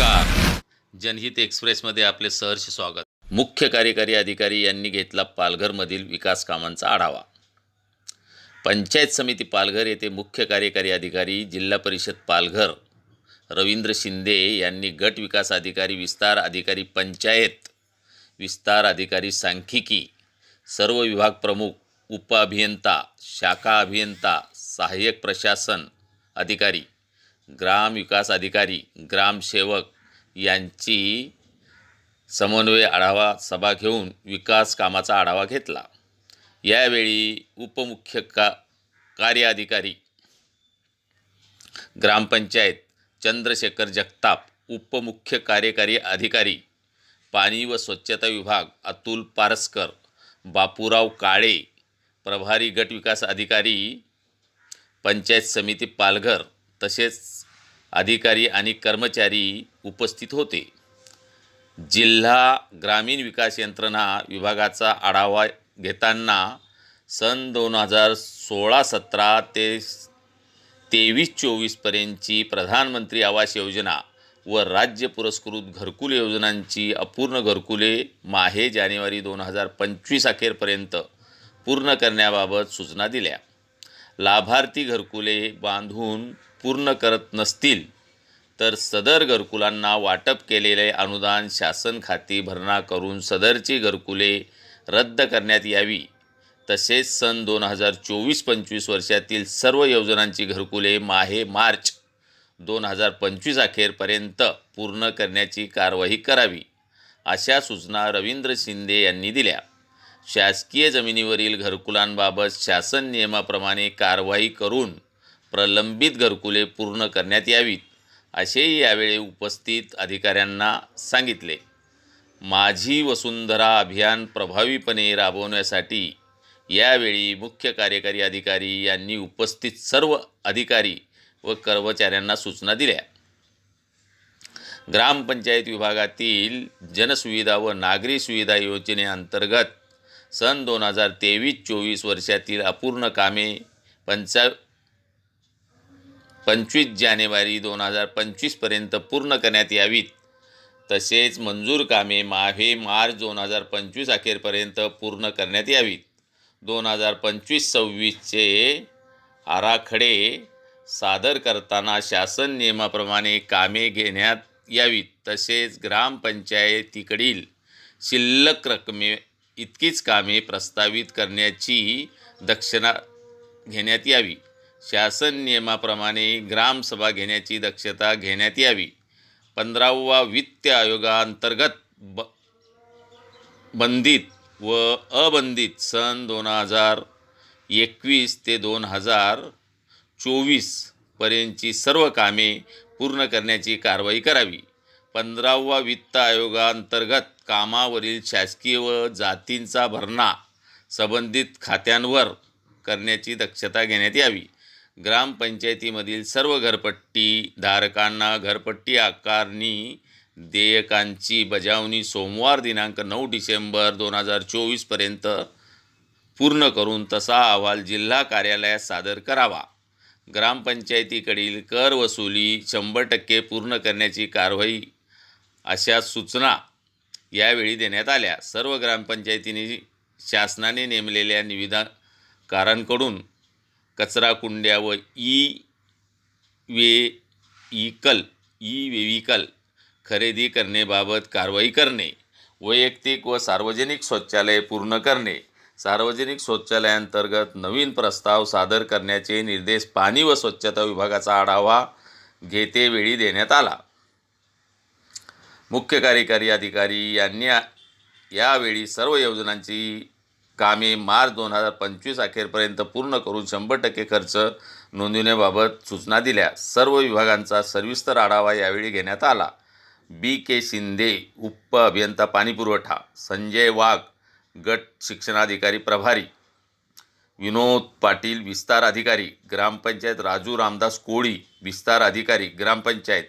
नमस्कार. जनहित एक्सप्रेसमध्ये आपले सहर्ष स्वागत. मुख्य कार्यकारी अधिकारी यांनी घेतला पालघरमधील विकास कामांचा आढावा. पंचायत समिती पालघर येथे मुख्य कार्यकारी अधिकारी जिल्हा परिषद पालघर रवींद्र शिंदे यांनी गट विकास अधिकारी विस्तार अधिकारी पंचायत विस्तार अधिकारी सांख्यिकी सर्व विभाग प्रमुख उप अभियंता शाखा अभियंता सहाय्यक प्रशासन अधिकारी ग्राम विकास अधिकारी ग्रामसेवक यांची समन्वय आढावा सभा घेऊन विकास कामाचा आढावा घेतला. यावेळी उपमुख्य का कार्य अधिकारी ग्रामपंचायत चंद्रशेखर जगताप उपमुख्य कार्यकारी अधिकारी पाणी व स्वच्छता विभाग अतुल पारस्कर बापूराव काळे प्रभारी गट विकास अधिकारी पंचायत समिती पालघर तसेच अधिकारी आणि कर्मचारी उपस्थित होते. जिल्हा ग्रामीण विकास यंत्रणा विभागाचा आढावा घेताना सन दोन हजार सोळा सतरा ते तेवीस चोवीसपर्यंतची प्रधानमंत्री आवास योजना व राज्य पुरस्कृत घरकुल योजनांची अपूर्ण घरकुले माहे जानेवारी दोन हजार पंचवीस अखेरपर्यंत पूर्ण करण्याबाबत सूचना दिल्या. लाभार्थी घरकुले बांधून पूर्ण करत नसतील तर सदर घरकुलांना वाटप केलेले अनुदान शासन खाती भरणा करून सदरची घरकुले रद्द करण्यात यावी. तसेच सन दोन हजार चोवीस पंचवीस वर्षातील सर्व योजनांची घरकुले माहे मार्च दोन हजार पंचवीस अखेरपर्यंत पूर्ण करण्याची कारवाई करावी अशा सूचना रवींद्र शिंदे यांनी दिल्या. शासकीय जमिनीवरील घरकुलांबाबत शासन नियमाप्रमाणे कारवाई करून प्रलंबित घरकुले पूर्ण करण्यात यावीत असेही यावेळी उपस्थित अधिकाऱ्यांना सांगितले. माझी वसुंधरा अभियान प्रभावीपणे राबवण्यासाठी यावेळी मुख्य कार्यकारी अधिकारी यांनी उपस्थित सर्व अधिकारी व कर्मचाऱ्यांना सूचना दिल्या. ग्रामपंचायत विभागातील जनसुविधा व नागरी सुविधा योजनेअंतर्गत सन दोन हजार तेवीस चोवीस वर्षातील अपूर्ण कामे पंचा पंचवीस जानेवारी दोन हजार पंचवीसपर्यंत पूर्ण करण्यात यावीत. तसेच मंजूर कामे माहे मार्च दोन हजार पंचवीस अखेरपर्यंत पूर्ण करण्यात यावीत. दोन हजार पंचवीस सव्वीसचे आराखडे सादर करताना शासन नियमाप्रमाणे कामे घेण्यात यावीत. तसेच ग्रामपंचायतीकडील शिल्लक रकमे इतकीच कामे प्रस्तावित करण्याची दक्षता घेण्यात यावी. शासन नियमाप्रमाणे ग्रामसभा घेण्याची दक्षता घेण्यात यावी. पंधरावा वित्त आयोगाअंतर्गत ब बंधित व अबंधित सन दोन हजार एकवीस ते दोन हजार चोवीसपर्यंतची सर्व कामे पूर्ण करण्याची कारवाई करावी. पंधरावा वित्त आयोगाअंतर्गत कामावरील शासकीय व जातींचा भरणा संबंधित खात्यांवर करण्याची दक्षता घेण्यात यावी. ग्रामपंचायतीमधील सर्व घरपट्टी धारकांना घरपट्टी आकारणी देयकांची बजावणी सोमवार दिनांक नऊ डिसेंबर दोन हजार चोवीसपर्यंत पूर्ण करून तसा अहवाल जिल्हा कार्यालयात सादर करावा. ग्रामपंचायतीकडील कर वसुली शंभर टक्के पूर्ण करण्याची कारवाई अशा सूचना यावेळी देण्यात आल्या. सर्व ग्रामपंचायतींनी शासनाने नेमलेल्या निविदाकारांकडून कचरा कुंड्या व e vehicle e vehicle खरेदी करण्याबाबत कारवाई करणे वैयक्तिक व सार्वजनिक शौचालय पूर्ण करणे सार्वजनिक शौचालयांतर्गत नवीन प्रस्ताव सादर करण्याचे निर्देश पाणी व स्वच्छता विभागाचा आढावा घेतेवेळी देण्यात आला. मुख्य कार्यकारी अधिकारी यांनी यावेळी सर्व योजनांची कामे मार्च दोन हजार पंचवीस अखेरपर्यंत पूर्ण करून शंभर टक्के खर्च नोंदवण्याबाबत सूचना दिल्या. सर्व विभागांचा सविस्तर आढावा यावेळी घेण्यात आला. बी के शिंदे उप अभियंता पाणीपुरवठा संजय वाघ गट शिक्षणाधिकारी प्रभारी विनोद पाटील विस्तार अधिकारी ग्रामपंचायत राजू रामदास कोळी विस्तार अधिकारी ग्रामपंचायत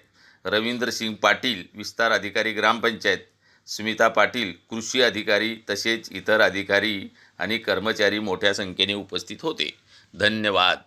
रवींद्रसिंग पाटील विस्तार अधिकारी ग्रामपंचायत स्मिता पाटील कृषी अधिकारी तसेच इतर अधिकारी आणि कर्मचारी मोठ्या संख्येने उपस्थित होते. धन्यवाद.